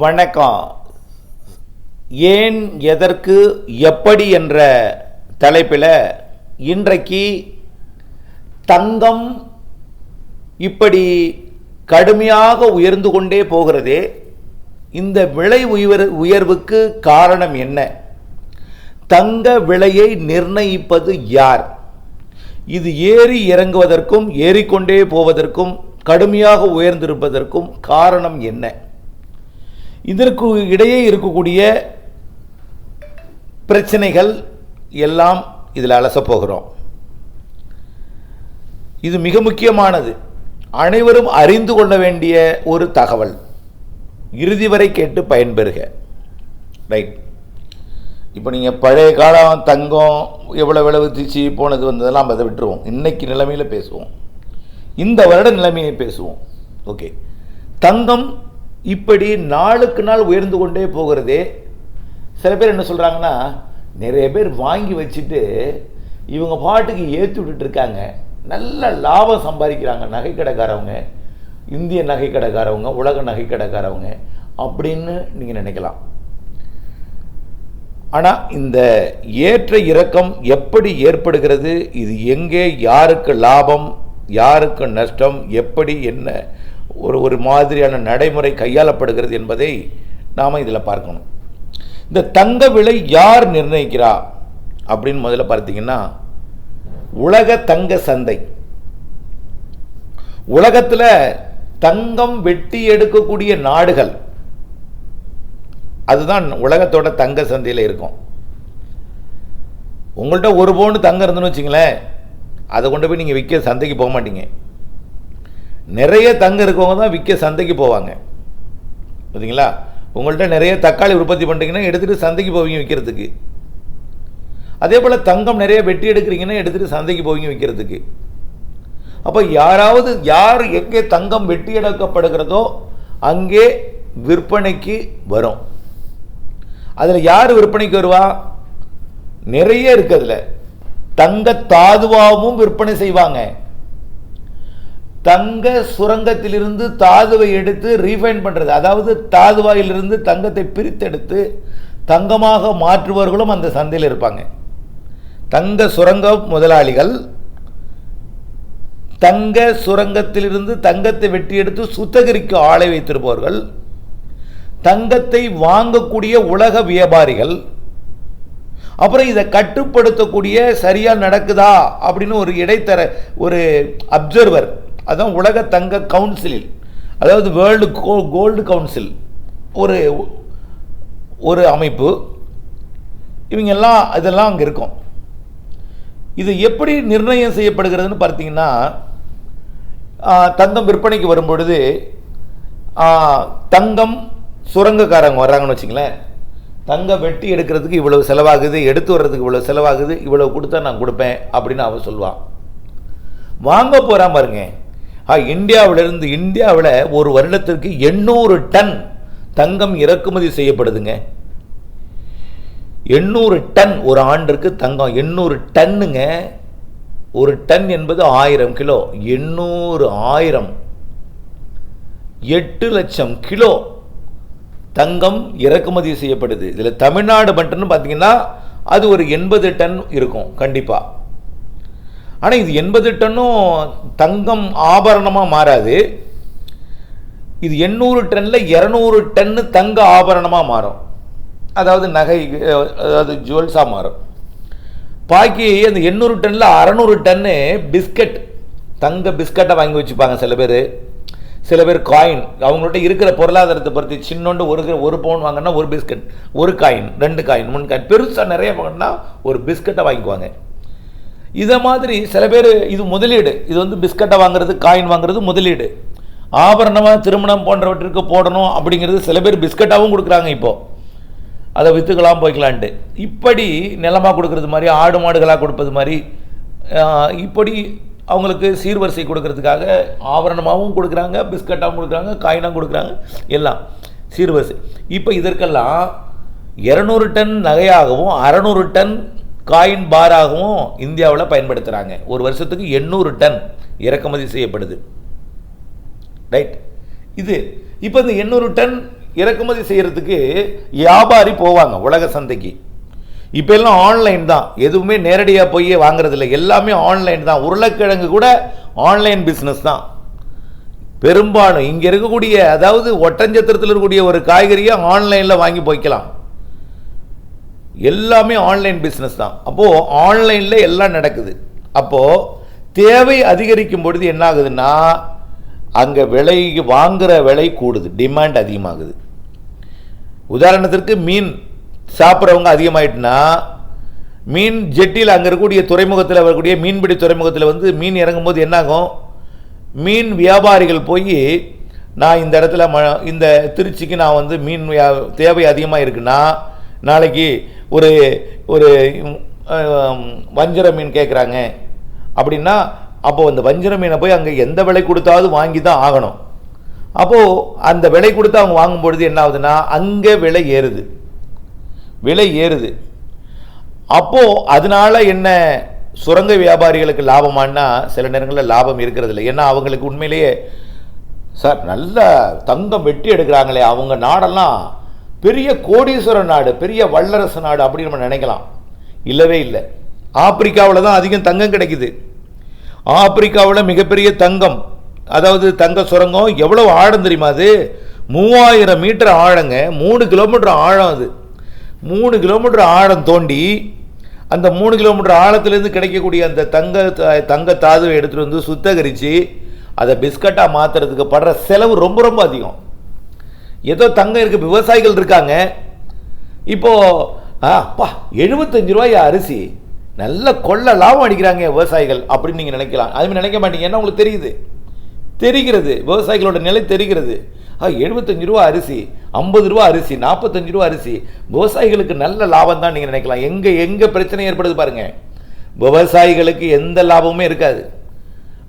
வணக்கம். ஏன் எதற்கு எப்படி என்ற தலைப்பில் இன்றைக்கு தங்கம் இப்படி கடுமையாக உயர்ந்து கொண்டே போகிறதே இந்த விலை உயர் உயர்வுக்கு காரணம் என்ன? தங்க விலையை நிர்ணயிப்பது யார்? இது ஏறி இறங்குவதற்கும் ஏறிக்கொண்டே போவதற்கும் கடுமையாக உயர்ந்திருப்பதற்கும் காரணம் என்ன? இதற்கு இடையே இருக்கக்கூடிய பிரச்சனைகள் எல்லாம் இதில் அலசப் போகிறோம். இது மிக முக்கியமானது. அனைவரும் அறிந்து கொள்ள வேண்டிய ஒரு தகவல். இறுதி வரை கேட்டு பயன்பெறுக. ரைட். இப்போ நீங்கள் பழைய காலம் தங்கம் எவ்வளோ விலை வித்துச்சு போனது வந்ததெல்லாம் அதை விட்டுருவோம். இன்னைக்கு நிலைமையில் பேசுவோம். இந்த வருட நிலைமையை பேசுவோம். ஓகே. தங்கம் இப்படி நாளுக்கு நாள் உயர்ந்து கொண்டே போகிறதே சில பேர் என்ன சொல்கிறாங்கன்னா நிறைய பேர் வாங்கி வச்சுட்டு இவங்க பாட்டுக்கு ஏற்றி விட்டுட்டு இருக்காங்க. நல்ல லாபம் சம்பாதிக்கிறாங்க நகைக்கடைக்காரவங்க இந்திய நகைக்கடைக்காரவங்க உலக நகை கடைக்காரவங்க அப்படின்னு நீங்கள் நினைக்கலாம். ஆனால் இந்த ஏற்ற இறக்கம் எப்படி ஏற்படுகிறது இது எங்கே யாருக்கு லாபம் யாருக்கு நஷ்டம் எப்படி என்ன ஒரு ஒரு மாதிரியான நடைமுறை கையாளப்படுகிறது என்பதை நாம் இதில் பார்க்கணும். இந்த தங்க விலை யார் நிர்ணயிக்கிறா? அப்படின்னு முதல்ல பார்த்தீங்கன்னா உலக தங்க சந்தை. உலகத்தில் தங்கம் வெட்டி எடுக்கக்கூடிய நாடுகள். அதுதான் உலகத்தோட தங்க சந்தையில் இருக்கும். உங்கள்கிட்ட ஒரு பவுன் தங்கம் இருந்துன்னு வச்சுங்களேன் அதை கொண்டு போய் நீங்கள் விற்க சந்தைக்கு போக மாட்டீங்க. நிறைய தங்கம் இருக்கவங்க தான் விற்க சந்தைக்கு போவாங்க. பார்த்தீங்களா உங்கள்கிட்ட நிறைய தக்காளி உற்பத்தி பண்ணுறீங்கன்னா எடுத்துகிட்டு சந்தைக்கு போவீங்க விற்கிறதுக்கு அதே போல் தங்கம் நிறைய வெட்டி எடுக்கிறீங்கன்னா எடுத்துகிட்டு சந்தைக்கு போவீங்க விற்கிறதுக்கு அப்போ யாராவது யார் எங்கே தங்கம் வெட்டி எடுக்கப்படுகிறதோ அங்கே விற்பனைக்கு வரும். அதில் யார் விற்பனைக்கு வருவா? நிறைய இருக்குது அதில். தங்க தாதுவாகவும் விற்பனை செய்வாங்க. தங்க சுரங்கத்திலிருந்து தாதுவை எடுத்து ரீஃபைன் பண்ணுறது அதாவது தாதுவாயிலிருந்து தங்கத்தை பிரித்தெடுத்து தங்கமாக மாற்றுபவர்களும் அந்த சந்தையில் இருப்பாங்க. தங்க சுரங்க முதலாளிகள் தங்க சுரங்கத்திலிருந்து தங்கத்தை வெட்டி எடுத்து சுத்தகரிக்க ஆளை வைத்திருப்பவர்கள் தங்கத்தை வாங்கக்கூடிய உலக வியாபாரிகள் அப்புறம் இதை கட்டுப்படுத்தக்கூடிய சரியாக நடக்குதா அப்படின்னு ஒரு இடைத்தர ஒரு அப்சர்வர் அதுதான் உலக தங்க கவுன்சிலில் அதாவது வேர்ல்டு கோ கோல்டு கவுன்சில் ஒரு ஒரு அமைப்பு. இவங்கெல்லாம் இதெல்லாம் அங்கே இருக்கும். இது எப்படி நிர்ணயம் செய்யப்படுகிறதுன்னு பார்த்தீங்கன்னா தங்கம் விற்பனைக்கு வரும்பொழுது தங்கம் சுரங்கக்காரங்க வர்றாங்கன்னு வச்சுங்களேன் தங்கம் வெட்டி எடுக்கிறதுக்கு இவ்வளவு செலவாகுது எடுத்து வர்றதுக்கு இவ்வளோ செலவாகுது இவ்வளோ கொடுத்தா நான் கொடுப்பேன் அப்படின்னு அவன் சொல்லுவான். வாங்க போகிறான் பாருங்க. இந்தியாவிலிருந்து இந்தியாவில் ஒரு வருடத்திற்கு எண்ணூறு டன் தங்கம் இறக்குமதி செய்யப்படுதுங்க. எண்ணூறு டன் ஒரு ஆண்டிற்கு தங்கம் எண்ணூறு டன்னுங்க. ஒரு டன் என்பது ஆயிரம் கிலோ எண்ணூறு ஆயிரம். எட்டு லட்சம் கிலோ தங்கம் இறக்குமதி செய்யப்படுது. இதில் தமிழ்நாடு மட்டும்னு பார்த்தீங்கன்னா அது ஒரு எண்பது டன் இருக்கும் கண்டிப்பாக ஆனால் இது எண்பது டன்னும் தங்கம் ஆபரணமாக மாறாது. இது எண்ணூறு டன்னில் இரநூறு டன்னு தங்க ஆபரணமாக மாறும். அதாவது நகை அதாவது ஜுவல்ஸாக மாறும். பாக்கி அந்த எண்ணூறு டன்னில் அறநூறு டன்னு பிஸ்கட் தங்க பிஸ்கட்டை வாங்கி வச்சுப்பாங்க சில பேர். சில பேர் காயின் அவங்கள்ட்ட இருக்கிற பொருளாதாரத்தை பொறுத்து சின்னோண்டு ஒரு ஒரு பவுன் வாங்கினா ஒரு பிஸ்கட் ஒரு காயின் ரெண்டு காயின் மூணு காயின் பெருசாக நிறைய வாங்கினா ஒரு பிஸ்கட்டை வாங்கிக்குவாங்க. இதை மாதிரி சில பேர் இது முதலீடு. இது வந்து பிஸ்கட்டை வாங்குறது காயின் வாங்குறது முதலீடு. ஆபரணமாக திருமணம் போன்றவற்றிற்கு போடணும் அப்படிங்கிறது சில பேர் பிஸ்கட்டாகவும் கொடுக்குறாங்க இப்போது அதை விற்றுக்கலாம் போய்க்கலான்ட்டு. இப்படி நிலமாக கொடுக்கறது மாதிரி ஆடு மாடுகளாக கொடுப்பது மாதிரி இப்படி அவங்களுக்கு சீர்வரிசை கொடுக்கறதுக்காக ஆபரணமாகவும் கொடுக்குறாங்க பிஸ்கட்டாகவும் கொடுக்குறாங்க காயினாகவும் கொடுக்குறாங்க எல்லாம் சீர்வரிசை. இப்போ இதற்கெல்லாம் இரநூறு டன் நகையாகவும் அறநூறு டன் காயின் பாராகவும் இந்தியாவில் பயன்படுத்துகிறாங்க ஒரு வருஷத்துக்கு எண்ணூறு டன் இறக்குமதி செய்யப்படுது. ரைட் இது இப்போ இந்த எண்ணூறு டன் இறக்குமதி செய்கிறதுக்கு வியாபாரி போவாங்க உலக சந்தைக்கு. இப்போ எல்லாம் ஆன்லைன் தான். எதுவுமே நேரடியாக போய் வாங்குறதில்ல. எல்லாமே ஆன்லைன் தான். உருளைக்கிழங்கு கூட ஆன்லைன் பிஸ்னஸ் தான். பெரும்பாலும் இங்கே இருக்கக்கூடிய அதாவது ஒட்டஞ்சத்திரத்தில் இருக்கக்கூடிய ஒரு காய்கறியை ஆன்லைனில் வாங்கி போய்க்கலாம். எல்லாமே ஆன்லைன் பிஸ்னஸ் தான். அப்போது ஆன்லைனில் எல்லாம் நடக்குது. அப்போது தேவை அதிகரிக்கும் பொழுது என்ன ஆகுதுன்னா அங்கே விலை வாங்குகிற விலை கூடுது. டிமாண்ட் அதிகமாகுது. உதாரணத்திற்கு மீன் சாப்பிட்றவங்க அதிகமாயிட்டுனா மீன் ஜெட்டியில் அங்கே இருக்கக்கூடிய துறைமுகத்தில் வரக்கூடிய மீன்பிடி துறைமுகத்தில் வந்து மீன் இறங்கும்போது என்னாகும்? மீன் வியாபாரிகள் போய் நான் இந்த இடத்துல ம இந்த திருச்சிக்கு நான் வந்து மீன் வியா- தேவை அதிகமாக இருக்குன்னா நாளைக்கு ஒரு ஒரு வஞ்சர மீன் கேட்குறாங்க அப்படின்னா அப்போது அந்த வஞ்சர மீனை போய் அங்கே எந்த விலை கொடுத்தாவது வாங்கி தான் ஆகணும். அப்போது அந்த விலை கொடுத்து அவங்க வாங்கும் பொழுது என்ன ஆகுதுன்னா அங்கே விலை ஏறுது. விலை ஏறுது. அப்போது அதனால என்ன சுரங்க வியாபாரிகளுக்கு லாபமானா சில நேரங்களில் லாபம் இருக்கிறது இல்லை. ஏன்னா அவங்களுக்கு உண்மையிலேயே சார் நல்ல தங்கம் வெட்டி எடுக்கிறாங்களே அவங்க நாடெல்லாம் பெரிய கோடீஸ்வர நாடு பெரிய வல்லரசு நாடு அப்படின்னு நம்ம நினைக்கலாம். இல்லவே இல்லை. ஆப்பிரிக்காவில் தான் அதிகம் தங்கம் கிடைக்குது. ஆப்பிரிக்காவில் மிகப்பெரிய தங்கம் அதாவது தங்க சுரங்கம் எவ்வளோ ஆழம் தெரியுமா அது? மூவாயிரம் மீட்டர் ஆழங்க மூணு கிலோமீட்டர் ஆழம் அது. மூணு கிலோமீட்டர் ஆழம் தோண்டி அந்த மூணு கிலோமீட்டர் ஆழத்துலேருந்து கிடைக்கக்கூடிய அந்த தங்க த- தங்க தாதுவை எடுத்துகிட்டு வந்து சுத்தகரித்து அதை பிஸ்கட்டாக மாற்றுறதுக்கு படுற செலவு ரொம்ப ரொம்ப அதிகம். ஏதோ தங்கம் இருக்குது விவசாயிகள் இருக்காங்க. இப்போது ஆ, அப்பா எழுபத்தஞ்சு ரூபாய் அரிசி. நல்ல கொள்ள லாபம் அடிக்கிறாங்க விவசாயிகள் அப்படின்னு நீங்கள் நினைக்கலாம். அதுமாதிரி நினைக்க மாட்டீங்க. ஏன்னா உங்களுக்கு தெரியுது? தெரிகிறது. விவசாயிகளோட நிலை தெரிகிறது. ஆ எழுபத்தஞ்சு ரூபா அரிசி ஐம்பது ரூபா அரிசி நாற்பத்தஞ்சு ரூபா அரிசி. விவசாயிகளுக்கு நல்ல லாபம் தான் நீங்கள் நினைக்கலாம். எங்கே எங்கே பிரச்சனை ஏற்படுது பாருங்கள் விவசாயிகளுக்கு எந்த லாபமுமே இருக்காது.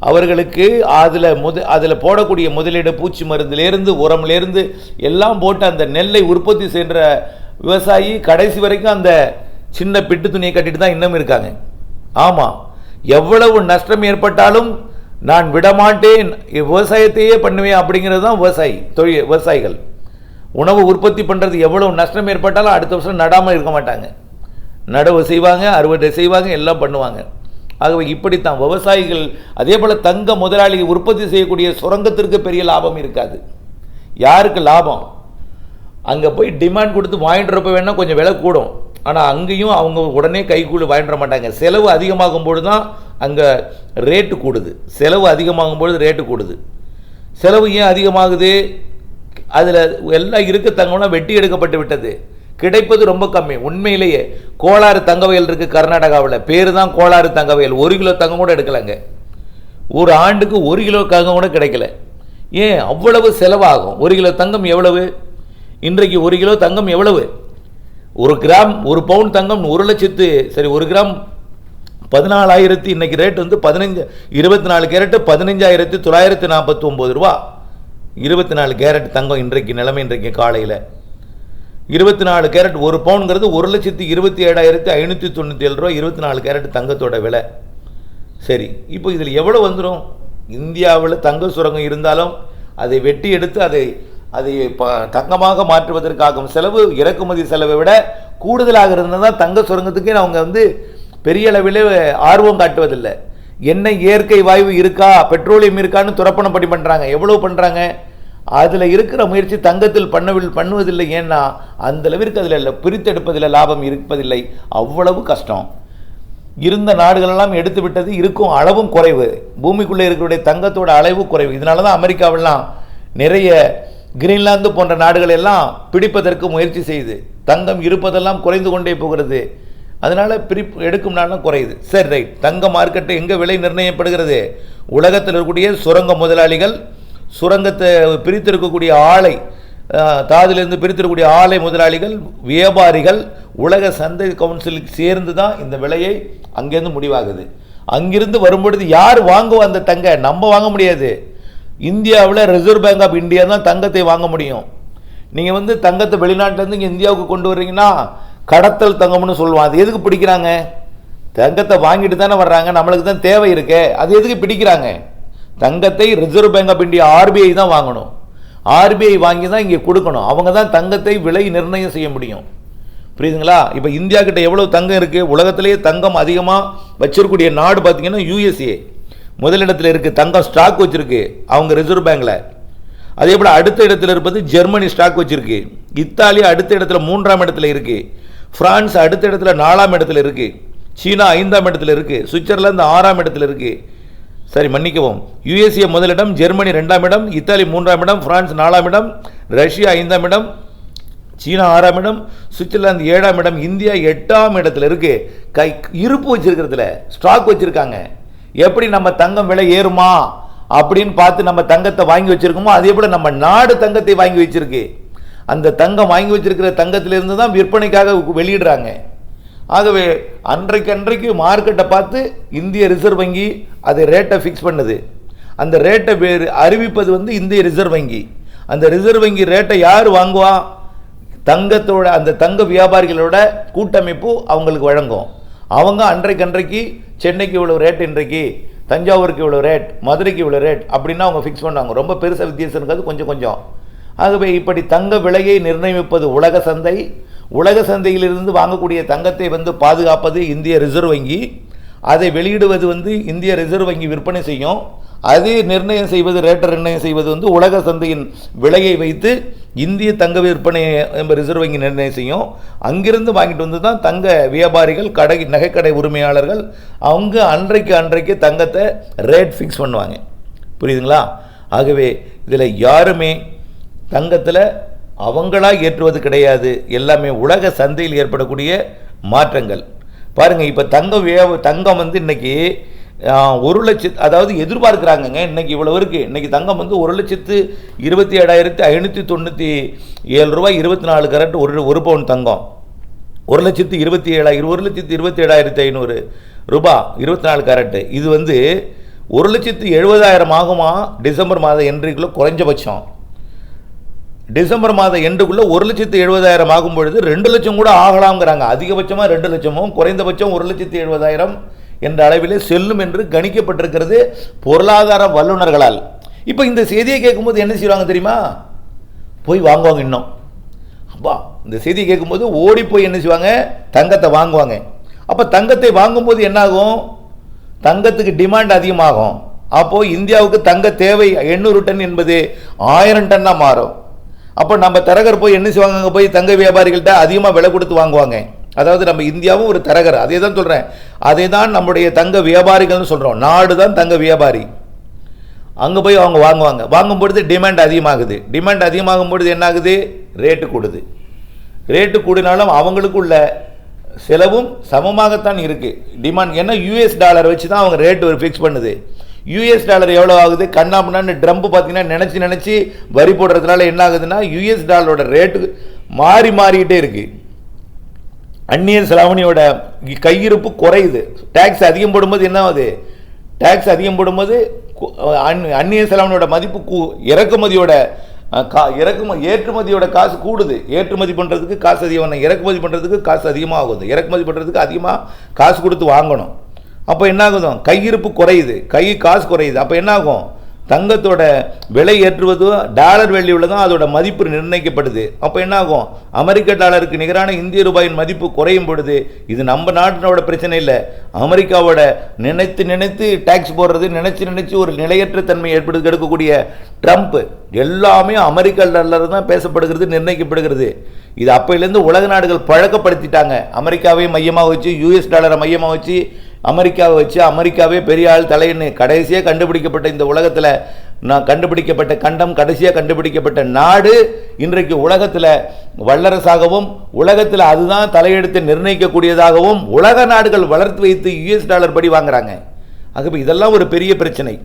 அவர்களுக்கு அதில் முத அதில் போடக்கூடிய முதலீடு பூச்சி மருந்துலேருந்து உரம்லேருந்து எல்லாம் போட்டு அந்த நெல்லை உற்பத்தி செய்கிற விவசாயி கடைசி வரைக்கும் அந்த சின்ன பிட்டு துணியை கட்டிட்டு தான் இன்னும் இருக்காங்க. ஆமாம் எவ்வளவு நஷ்டம் ஏற்பட்டாலும் நான் விடமாட்டேன் விவசாயத்தையே பண்ணுவேன் அப்படிங்கிறது தான் விவசாயி தொழில் விவசாயிகள். உணவு உற்பத்தி பண்ணுறது எவ்வளவு நஷ்டம் ஏற்பட்டாலும் அடுத்த வருஷம் நடாமல் இருக்க மாட்டாங்க. நடவு செய்வாங்க அறுவடை செய்வாங்க எல்லாம் பண்ணுவாங்க. ஆகவே இப்படித்தான் விவசாயிகள் அதே போல் தங்க முதலாளி உற்பத்தி செய்யக்கூடிய சுரங்கத்திற்கு பெரிய லாபம் இருக்காது. யாருக்கு லாபம்? அங்கே போய் டிமாண்ட் கொடுத்து வாங்கிட்டுறப்ப வேணால் கொஞ்சம் விலை கூடும். ஆனால் அங்கேயும் அவங்க உடனே கைக்கூலி வாங்கிட மாட்டாங்க. செலவு அதிகமாகும் பொழுது தான் அங்கே ரேட்டு கூடுது. செலவு அதிகமாகும் பொழுது ரேட்டு கூடுது. செலவு ஏன் அதிகமாகுது? அதில் எல்லாம் இருக்க தங்கம்லாம் வெட்டி எடுக்கப்பட்டு விட்டது. கிடைப்பது ரொம்ப கம்மி. உண்மையிலேயே கோளாறு தங்கவயல் இருக்குது கர்நாடகாவில். பேர் தான் கோளாறு தங்கவயல். ஒரு கிலோ தங்கம் கூட எடுக்கலைங்க. ஒரு ஆண்டுக்கு ஒரு கிலோ தங்கம் கூட கிடைக்கல. ஏன்? அவ்வளவு செலவாகும். ஒரு கிலோ தங்கம் எவ்வளவு? இன்றைக்கு ஒரு கிலோ தங்கம் எவ்வளவு? ஒரு கிராம் ஒரு பவுன் தங்கம் ஒரு லட்சத்து சரி ஒரு கிராம் பதினாலாயிரத்தி இன்னைக்கு ரேட் வந்து பதினஞ்சு இருபத்தி நாலு கேரட்டு பதினஞ்சாயிரத்தி தொள்ளாயிரத்தி நாற்பத்தி ஒம்பது ரூபா. இருபத்தி நாலு கேரட் தங்கம் இன்றைக்கு நிலைமை இன்றைக்கு காலையில். இருபத்தி நாலு கேரட் ஒரு பவுனுங்கிறது ஒரு லட்சத்தி இருபத்தி ஏழாயிரத்தி ஐநூற்றி தொண்ணூற்றி ஏழு ரூபா இருபத்தி நாலு கேரட் தங்கத்தோட விலை. சரி இப்போ இதில் எவ்வளோ வந்துடும் இந்தியாவில் தங்க சுரங்கம் இருந்தாலும் அதை வெட்டி எடுத்து அதை அதை ப- தங்கமாக மாற்றுவதற்காகும் செலவு இறக்குமதி செலவை விட கூடுதலாக இருந்தால் தான் தங்க சுரங்கத்துக்கே அவங்க வந்து பெரிய அளவில் ஆர்வம் காட்டுவதில்லை. என்ன இயற்கை வாயு இருக்கா? பெட்ரோலியம் இருக்கான்னு துரப்பணம் படி பண்ணுறாங்க எவ்வளோ பண்ணுறாங்க அதில் இருக்கிற முயற்சி தங்கத்தில் பண்ணவில் பண்ணுவதில்லை ஏன்னா அந்த அளவிற்கு அதில் பிரித்தெடுப்பதில் லாபம் இருப்பதில்லை. அவ்வளவு கஷ்டம். இருந்த நாடுகளெல்லாம் எடுத்து விட்டது இருக்கும் அளவும் குறைவு. பூமிக்குள்ளே இருக்கக்கூடிய தங்கத்தோட அளவு குறைவு. இதனால தான் அமெரிக்காவெல்லாம் நிறைய கிரீன்லாந்து போன்ற நாடுகள் எல்லாம் பிடிப்பதற்கு முயற்சி செய்யுது தங்கம் இருப்பதெல்லாம் குறைந்து கொண்டே போகிறது. அதனால் பிரிப்பு எடுக்கும் நாளும் குறையுது. சரி ரைட். தங்க மார்க்கெட்டு எங்கே விலை நிர்ணயப்படுகிறது? உலகத்தில் இருக்கக்கூடிய சுரங்க முதலாளிகள் சுரங்கத்தை பிரித்திருக்கக்கூடிய ஆலை தாதிலிருந்து பிரித்திருக்கக்கூடிய ஆலை முதலாளிகள் வியாபாரிகள் உலக சந்தை கவுன்சிலுக்கு சேர்ந்து தான் இந்த விலையை அங்கேருந்து முடிவாகுது. அங்கிருந்து வரும்பொழுது யார் வாங்குவா அந்த தங்க? நம்ம வாங்க முடியாது. இந்தியாவில் ரிசர்வ் பேங்க் ஆஃப் இந்தியா தான் தங்கத்தை வாங்க முடியும். நீங்கள் வந்து தங்கத்தை வெளிநாட்டிலேருந்து இங்கே இந்தியாவுக்கு கொண்டு வர்றீங்கன்னா கடத்தல் தங்கம்னு சொல்லுவோம் அது எதுக்கு பிடிக்கிறாங்க? தங்கத்தை வாங்கிட்டு தானே வர்றாங்க. நம்மளுக்கு தான் தேவை இருக்கே. அது எதுக்கு பிடிக்கிறாங்க? தங்கத்தை Reserve Bank of India RBI தான் வாங்கணும். ஆர்பிஐ வாங்கி தான் இங்கே கொடுக்கணும். அவங்க தான் தங்கத்தை விலை நிர்ணயம் செய்ய முடியும். புரியுதுங்களா? இப்போ இந்தியா கிட்ட எவ்வளோ தங்கம் இருக்குது உலகத்திலேயே தங்கம் அதிகமாக வச்சிருக்கக்கூடிய நாடு பார்த்தீங்கன்னா யூஎஸ்ஏ முதலிடத்தில் இருக்குது தங்கம் ஸ்டாக் வச்சுருக்கு அவங்க ரிசர்வ் பேங்கில் அதே போல் அடுத்த இடத்துல இருப்பது ஜெர்மனி ஸ்டாக் வச்சுருக்கு. இத்தாலி அடுத்த இடத்துல மூன்றாம் இடத்துல இருக்குது ஃப்ரான்ஸ் அடுத்த இடத்துல நாலாம் இடத்துல இருக்குது சீனா ஐந்தாம் இடத்துல இருக்குது சுவிட்சர்லாந்து ஆறாம் இடத்துல இருக்குது சரி மன்னிக்கவும். யுஎஸ்ஏ முதலிடம் ஜெர்மனி ரெண்டாம் இடம் இத்தாலி மூன்றாம் இடம் பிரான்ஸ் நாலாம் இடம் ரஷ்யா ஐந்தாம் இடம் சீனா ஆறாம் இடம் சுவிட்சர்லாந்து ஏழாம் இடம் இந்தியா எட்டாம் இடத்துல இருக்குது கை இருப்பு வச்சுருக்கிறதுல ஸ்டாக் வச்சுருக்காங்க. எப்படி நம்ம தங்கம் விலை ஏறுமா? அப்படின்னு பார்த்து நம்ம தங்கத்தை வாங்கி வச்சுருக்கோமோ அதே போல் நம்ம நாடு தங்கத்தை வாங்கி வச்சிருக்கு. அந்த தங்கம் வாங்கி வச்சிருக்கிற தங்கத்திலிருந்து தான் விற்பனைக்காக வெளியிடுறாங்க. ஆகவே அன்றைக்கு அன்றைக்கு மார்க்கெட்டை பார்த்து இந்திய ரிசர்வ் வங்கி அதை ரேட்டை ஃபிக்ஸ் பண்ணுது. அந்த ரேட்டை வேறு அறிவிப்பது வந்து இந்திய ரிசர்வ் வங்கி. அந்த ரிசர்வ் வங்கி ரேட்டை யார் வாங்குவா? தங்கத்தோட அந்த தங்க வியாபாரிகளோட கூட்டமைப்பு அவங்களுக்கு வழங்கும். அவங்க அன்றைக்கு அன்றைக்கு சென்னைக்கு இவ்வளோ ரேட் இன்றைக்கு தஞ்சாவூருக்கு இவ்வளோ ரேட் மதுரைக்கு இவ்வளோ ரேட் அப்படின்னா அவங்க ஃபிக்ஸ் பண்ணுவாங்க ரொம்ப பெருசாக வித்தியாசம் இருக்காது கொஞ்சம் கொஞ்சம். ஆகவே இப்படி தங்க விலையை நிர்ணயிப்பது உலக சந்தை. உலக சந்தையிலிருந்து வாங்கக்கூடிய தங்கத்தை வந்து பாதுகாப்பது இந்திய ரிசர்வ் வங்கி. அதை வெளியிடுவது வந்து இந்திய ரிசர்வ் வங்கி விற்பனை செய்யும். அது நிர்ணயம் செய்வது ரேட்டை நிர்ணயம் செய்வது வந்து உலக சந்தையின் விலையை வைத்து இந்திய தங்க விற்பனை நம்ம ரிசர்வ் வங்கி நிர்ணயம் செய்யும். அங்கிருந்து வாங்கிட்டு வந்து தான் தங்க வியாபாரிகள் கடை நகைக்கடை உரிமையாளர்கள் அவங்க அன்றைக்கு அன்றைக்கு தங்கத்தை ரேட் ஃபிக்ஸ் பண்ணுவாங்க. புரியுதுங்களா? ஆகவே இதில் யாருமே தங்கத்தில் அவங்களாக ஏற்றுவது கிடையாது. எல்லாமே உலக சந்தையில் ஏற்படக்கூடிய மாற்றங்கள். பாருங்கள் இப்போ தங்கம் தங்கம் வந்து இன்னைக்கு ஒரு லட்சத்து அதாவது எதிர்பார்க்குறாங்கங்க இன்னைக்கு இவ்வளோ இருக்குது இன்றைக்கி தங்கம் வந்து ஒரு லட்சத்து இருபத்தி ஏழாயிரத்தி ஐநூற்றி தொண்ணூற்றி ஏழு ரூபாய் இருபத்தி நாலு கரண்ட் ஒரு ஒரு பவுன் தங்கம். ஒரு லட்சத்து இருபத்தி ஏழாயிரம் ஒரு லட்சத்து இருபத்தி ஏழாயிரத்தி ஐநூறு ரூபாய் இருபத்தி நாலு கேரட்டு இது வந்து ஒரு லட்சத்து எழுபதாயிரம் ஆகுமா? டிசம்பர் மாதம் என்றைக்குள்ளே குறைஞ்சபட்சம். டிசம்பர் மாதம் எண்டுக்குள்ளே ஒரு லட்சத்து எழுபதாயிரம் ஆகும் பொழுது ரெண்டு லட்சம் கூட ஆகலாம்ங்கிறாங்க. அதிகபட்சமாக ரெண்டு லட்சமும் குறைந்தபட்சம் ஒரு லட்சத்து எழுபதாயிரம் என்ற அளவிலே செல்லும் என்று கணிக்கப்பட்டிருக்கிறது பொருளாதார வல்லுநர்களால். இப்போ இந்த செய்தியை கேட்கும்போது என்ன செய்வாங்க தெரியுமா? போய் வாங்குவாங்க இன்னும். அப்பா இந்த செய்தியை கேட்கும்போது ஓடி போய் என்ன செய்வாங்க? தங்கத்தை வாங்குவாங்க. அப்போ தங்கத்தை வாங்கும்போது என்னாகும்? தங்கத்துக்கு டிமாண்ட் அதிகமாகும். அப்போது இந்தியாவுக்கு தங்க தேவை எண்ணூறு டன் என்பது ஆயிரம் டன்னாக மாறும். அப்போ நம்ம தரகர் போய் என்ன செய்வாங்க? அங்கே போய் தங்க வியாபாரிகள்கிட்ட அதிகமாக விலை கொடுத்து வாங்குவாங்க. அதாவது நம்ம இந்தியாவும் ஒரு தரகர். அதே தான் சொல்கிறேன் அதே தான் நம்முடைய தங்க வியாபாரிகள்னு சொல்கிறோம் நாடு தான் தங்க வியாபாரி. அங்கே போய் அவங்க வாங்குவாங்க. வாங்கும் பொழுது டிமாண்ட் அதிகமாகுது. டிமாண்ட் அதிகமாகும் பொழுது என்ன ஆகுது ரேட்டு கூடுது. ரேட்டு கூடினாலும் அவங்களுக்குள்ள செலவும் சமமாகத்தான் இருக்குது டிமாண்ட் ஏன்னா யூஎஸ் டாலர் வச்சு தான் அவங்க ரேட்டு ஒரு ஃபிக்ஸ் பண்ணுது. யூஎஸ் டாலர் எவ்வளோ ஆகுது? கண்ணாமண்ணான்னு ட்ரம்ப் பார்த்தீங்கன்னா நினச்சி நினச்சி வரி போடுறதுனால என்ன ஆகுதுன்னா யூஎஸ் டாலரோட ரேட்டு மாறி மாறிக்கிட்டே இருக்குது அந்நிய செலாவணியோட கையிருப்பு குறையுது. டேக்ஸ் அதிகம் போடும்போது என்ன ஆகுது? டேக்ஸ் அதிகம் போடும்போது அந்நிய செலாவணியோட மதிப்பு கூ இறக்குமதியோட கா இறக்குமதி ஏற்றுமதியோட காசு கூடுது. ஏற்றுமதி பண்ணுறதுக்கு காசு அதிகம் இறக்குமதி பண்ணுறதுக்கு காசு அதிகமாகுது. இறக்குமதி பண்ணுறதுக்கு அதிகமாக காசு கொடுத்து வாங்கணும். அப்போ என்ன ஆகுதும் கையிருப்பு குறையுது. கை காசு குறையுது. அப்போ என்ன ஆகும் தங்கத்தோட விலை ஏற்றுவதும் டாலர் வெள்ளியில் தான் அதோட மதிப்பு நிர்ணயிக்கப்படுது. அப்போ என்ன ஆகும் அமெரிக்க டாலருக்கு நிகரான இந்திய ரூபாயின் மதிப்பு குறையும் பொழுது இது நம்ம நாட்டினோட பிரச்சனை இல்லை. அமெரிக்காவோட நினைத்து நினைத்து டேக்ஸ் போடுறது நினைச்சு நினைச்சு ஒரு நிலையற்ற தன்மை ஏற்படுத்தி எடுக்கக்கூடிய ட்ரம்ப் எல்லாமே அமெரிக்க டாலர் தான் பேசப்படுகிறது நிர்ணயிக்கப்படுகிறது. இது அப்போயிலேருந்து உலக நாடுகள் பழக்கப்படுத்திட்டாங்க. அமெரிக்காவை மையமாக வச்சு யூஎஸ் டாலரை மையமாக வச்சு அமெரிக்காவை வச்சு அமெரிக்காவே பெரிய ஆள் தலைன்னு கடைசியாக கண்டுபிடிக்கப்பட்ட இந்த உலகத்தில் நான் கண்டுபிடிக்கப்பட்ட கண்டம் கடைசியாக கண்டுபிடிக்கப்பட்ட நாடு இன்றைக்கு உலகத்தில் வல்லரசாகவும் உலகத்தில் அதுதான் தலையெடுத்து நிர்ணயிக்கக்கூடியதாகவும் உலக நாடுகள் வளர்த்து வைத்து யூஎஸ் டாலர் படி வாங்குறாங்க. ஆகவே இதெல்லாம் ஒரு பெரிய பிரச்சனை.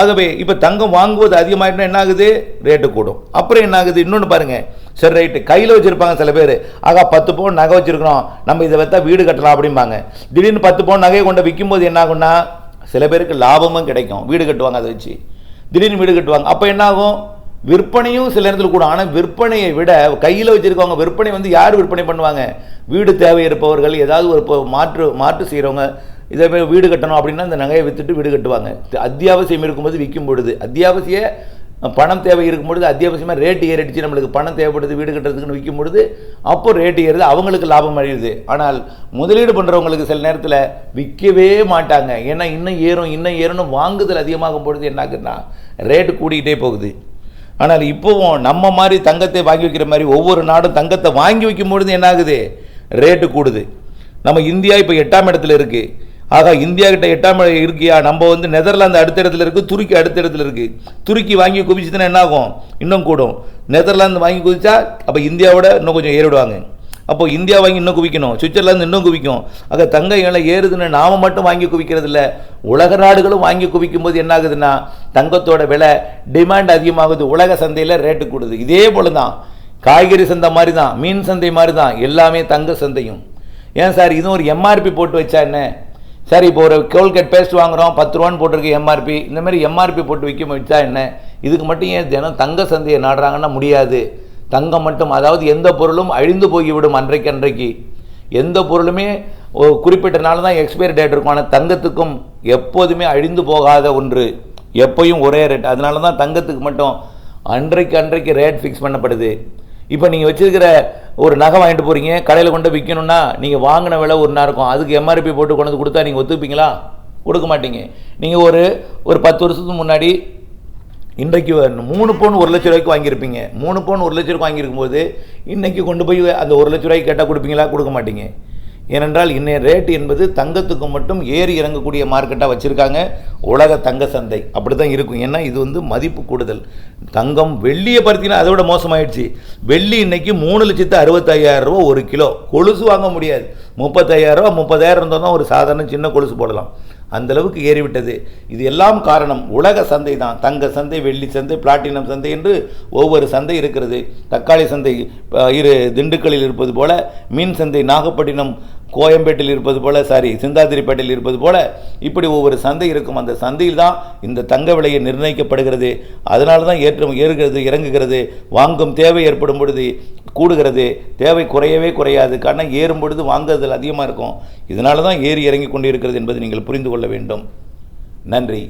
ஆகவே இப்போ தங்கம் வாங்குவது அதிகமாயிட்டுனா என்ன ஆகுது ரேட்டு கூடும். அப்புறம் என்ன ஆகுது இன்னொன்று பாருங்க. சரி ரைட்டு கையில் வச்சுருப்பாங்க சில பேர். ஆகா பத்து பவுன் நகை வச்சுருக்கிறோம். நம்ம இதை வைத்தா வீடு கட்டலாம் அப்படிம்பாங்க. திடீர்னு பத்து பவுன் நகையை கொண்டு விற்கும்போது என்ன ஆகும்னா சில பேருக்கு லாபமும் கிடைக்கும். வீடு கட்டுவாங்க அதை வச்சு. திடீர்னு வீடு கட்டுவாங்க. அப்போ என்ன ஆகும்? விற்பனையும் சில நேரத்தில் கூட ஆனால் விற்பனையை விட கையில் வச்சுருக்கவங்க விற்பனை வந்து யார் விற்பனை பண்ணுவாங்க? வீடு தேவை இருப்பவர்கள் ஏதாவது ஒரு மாற்று மாற்று செய்கிறவங்க இதே மாதிரி வீடு கட்டணும் அப்படின்னா இந்த நகையை விற்றுட்டு வீடு கட்டுவாங்க. அத்தியாவசியம் இருக்கும்போது விற்கும் பொழுது. அத்தியாவசிய பணம் தேவை இருக்கும் பொழுது அத்தியாவசியமாக ரேட்டு ஏறிடுச்சு நம்மளுக்கு பணம் தேவைப்படுது வீடு கட்டுறதுக்குன்னு விற்கும் பொழுது அப்போ ரேட்டு ஏறுது அவங்களுக்கு லாபம் அழியுது ஆனால் முதலீடு பண்ணுறவங்களுக்கு சில நேரத்தில் விற்கவே மாட்டாங்க. ஏன்னா இன்னும் ஏறும் இன்னும் ஏறும்னு வாங்குதல் அதிகமாகும் பொழுது என்ன ஆகுதுன்னா ரேட்டு கூடிக்கிட்டே போகுது. ஆனால் இப்போவும் நம்ம மாதிரி தங்கத்தை வாங்கி வைக்கிற மாதிரி ஒவ்வொரு நாடும் தங்கத்தை வாங்கி வைக்கும் பொழுது என்னாகுது ரேட்டு கூடுது. நம்ம இந்தியா இப்போ எட்டாம் இடத்துல இருக்குது ஆகா இந்தியா கிட்ட எட்டாம் இடம் இருக்கியா? நம்ம வந்து நெதர்லாந்து அடுத்த இடத்துல இருக்குது துருக்கி அடுத்த இடத்துல இருக்குது துருக்கி வாங்கி குவிச்சுதுன்னா என்ன ஆகும் இன்னும் கூடும். நெதர்லாந்து வாங்கி குவிச்சா அப்போ இந்தியாவோட இன்னும் கொஞ்சம் ஏறிடுவாங்க. அப்போ இந்தியா வாங்கி இன்னும் குவிக்கணும். சுவிட்சர்லாந்து இன்னும் குவிக்கும். ஆக தங்க ஏழை ஏறுதுன்னு நாம மட்டும் வாங்கி குவிக்கிறது இல்லை உலக நாடுகளும் வாங்கி குவிக்கும் போது என்ன ஆகுதுன்னா தங்கத்தோட விலை டிமாண்ட் அதிகமாகுது. உலக சந்தையில் ரேட்டு கூடுது. இதே போல தான் காய்கறி சந்தை மாதிரி தான் மீன் சந்தை மாதிரி தான் எல்லாமே தங்க சந்தையும். ஏன் சார் இதுவும் ஒரு எம்ஆர்பி போட்டு வச்சா என்ன? சரி இப்போ ஒரு கோல்கேட் பேஸ்ட் வாங்குகிறோம் பத்து ரூபான்னு போட்டிருக்கு எம்ஆர்பி இந்த மாதிரி எம்ஆர்பி போட்டு விற்க முடிச்சா என்ன? இதுக்கு மட்டும் ஏன் தினம் தங்க சந்தையை நாடுறாங்கன்னா முடியாது. தங்கம் மட்டும் அதாவது எந்த பொருளும் அழிந்து போய்விடும் அன்றைக்கு அன்றைக்கு. எந்த பொருளுமே குறிப்பிட்ட நாள் தான் எக்ஸ்பைரி டேட் இருக்கும். ஆனால் தங்கத்துக்கும் எப்போதுமே அழிந்து போகாத ஒன்று. எப்பையும் ஒரே ரேட் அதனால தான் தங்கத்துக்கு மட்டும் அன்றைக்கு அன்றைக்கு ரேட் ஃபிக்ஸ் பண்ணப்படுது. இப்போ நீங்கள் வச்சிருக்கிற ஒரு நகை வாங்கிட்டு போகிறீங்க கடையில் கொண்டு விற்கணும்னா நீங்கள் வாங்கின விலை ஒன்றா இருக்கும். அதுக்கு எம்ஆர்பி போட்டு கொண்டு வந்து கொடுத்தா நீங்கள் ஒத்துப்பீங்களா? கொடுக்க மாட்டீங்க. நீங்கள் ஒரு ஒரு பத்து வருஷத்துக்கு முன்னாடி இன்றைக்கு மூணு பவுன் ஒரு லட்ச ரூபாய்க்கு வாங்கியிருப்பீங்க. மூணு பவுன் ஒரு லட்ச ரூபாய்க்கு வாங்கியிருக்கும் போது இன்றைக்கி கொண்டு போய் அந்த ஒரு லட்ச ரூபாய்க்கு கேட்டால் கொடுப்பீங்களா? கொடுக்க மாட்டீங்க. ஏனென்றால் இன்றைய ரேட் என்பது தங்கத்துக்கு மட்டும் ஏறி இறங்கக்கூடிய மார்க்கெட்டாக வச்சுருக்காங்க. உலக தங்க சந்தை. அப்படி தான் இருக்கும். ஏன்னா இது வந்து மதிப்பு கூடுதல். தங்கம் வெள்ளியை பார்த்தீங்கன்னா அதை விட மோசமாயிடுச்சு. வெள்ளி இன்றைக்கி மூணு லட்சத்து அறுபத்தையாயிரம் ரூபா ஒரு கிலோ. கொலுசு வாங்க முடியாது. முப்பத்தையாயிரரூவா முப்பதாயிரம் இருந்தால் தான் ஒரு சாதாரண சின்ன கொலுசு போடலாம். அந்த அளவுக்கு ஏறிவிட்டது. இது எல்லாம் காரணம் உலக சந்தை தான். தங்க சந்தை வெள்ளி சந்தை பிளாட்டினம் சந்தை என்று ஒவ்வொரு சந்தை இருக்கிறது. தக்காளி சந்தை இரு திண்டுக்கல்லில் இருப்பது போல மீன் சந்தை நாகப்பட்டினம் கோயம்பேட்டில் இருப்பது போல சாரி சிந்தாதிரிப்பேட்டையில் இருப்பது போல இப்படி ஒவ்வொரு சந்தை இருக்கும். அந்த சந்தையில் தான் இந்த தங்க விலையை நிர்ணயிக்கப்படுகிறது. அதனால தான் ஏற்றம் ஏறுகிறது இறங்குகிறது. வாங்கும் தேவை ஏற்படும் பொழுது கூடுகிறது. தேவை குறையவே குறையாது. காரணம் ஏறும் பொழுது வாங்குறதில் அதிகமாக இருக்கும். இதனால தான் ஏறி இறங்கி கொண்டு இருக்கிறது என்பதை நீங்கள் புரிந்து கொள்ள வேண்டும். நன்றி.